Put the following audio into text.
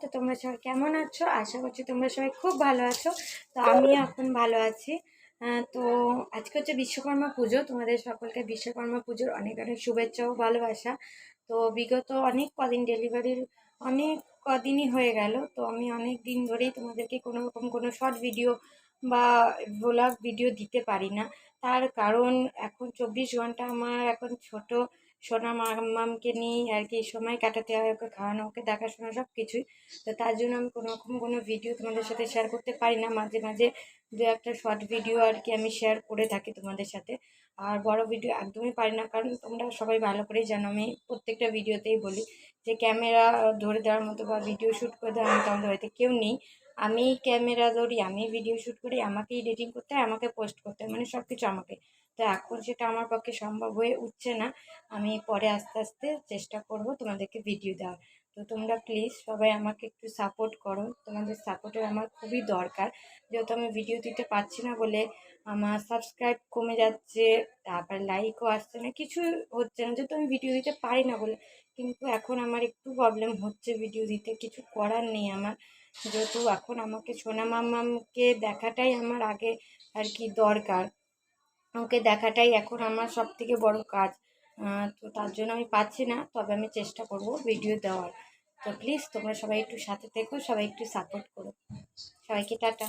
তো তোমরা সবাই কেমন আছো? আশা করছি তোমরা সবাই খুব ভালো আছো। তো আমি এখন ভালো আছি। তো আজকে হচ্ছে বিশ্বকর্মা পুজো। তোমাদের সকলকে বিশ্বকর্মা পুজোর অনেক অনেক শুভেচ্ছা ও ভালোবাসা। তো বিগত অনেক কদিন ডেলিভারির অনেক কদিনই হয়ে গেল। তো আমি অনেক দিন ধরেই তোমাদেরকে কোনো রকম কোনো শর্ট ভিডিও বা ব্লগ ভিডিও দিতে পারি না। তার কারণ এখন চব্বিশ ঘণ্টা আমার এখন ছোট। সোনা মামকে নিয়ে আর কি সময় কাটাতে হয়, ওকে খাওয়ানো, ওকে দেখাশোনা সব কিছুই। তো তার জন্য আমি কোনো রকম কোনো ভিডিও তোমাদের সাথে শেয়ার করতে পারি না। মাঝে মাঝে দু একটা শর্ট ভিডিও আর কি আমি শেয়ার করে থাকি তোমাদের সাথে। আর বড় ভিডিও একদমই পারি না, কারণ তোমরা সবাই ভালো করেই জানো, আমি প্রত্যেকটা ভিডিওতেই বলি যে ক্যামেরা ধরে দেওয়ার মতো বা ভিডিও শ্যুট করে দেওয়ার মতো আমাদের বাড়িতে কেউ নেই। আমি ক্যামেরা ধরি, আমি ভিডিও শ্যুট করি আমাকে এডিটিং করতে হয়, আমাকে পোস্ট করতে হয় মানে সব কিছু আমাকে। তো এখন সেটা আমার পক্ষে সম্ভব হয়ে উঠছে না। আমি পরে আস্তে আস্তে চেষ্টা করব তোমাদেরকে ভিডিও দেওয়ার। তো তোমরা প্লিজ সবাই আমাকে একটু সাপোর্ট করো। তোমাদের সাপোর্টের আমার খুবই দরকার। যেহেতু আমি ভিডিও দিতে পারছি না বলে আমার সাবস্ক্রাইব কমে যাচ্ছে, তারপর লাইকও আসছে না, কিছু হচ্ছে না। যেহেতু আমি ভিডিও দিতে পারি না বলে, কিন্তু এখন আমার একটু প্রবলেম হচ্ছে ভিডিও দিতে, কিছু করার নেই আমার। যেহেতু এখন আমাকে সোনা মামাকে দেখাটাই আমার আগে আর কি দরকার। ওকে দেখাটাই এখন আমার সব থেকে বড় কাজ। তো তার জন্য আমি পাচ্ছি না, তবে আমি চেষ্টা করব ভিডিও দেওয়ার। তো প্লিজ তোমরা সবাই একটু সাথে থেকো, সবাই একটু সাপোর্ট করো। সবাইকে টাটা।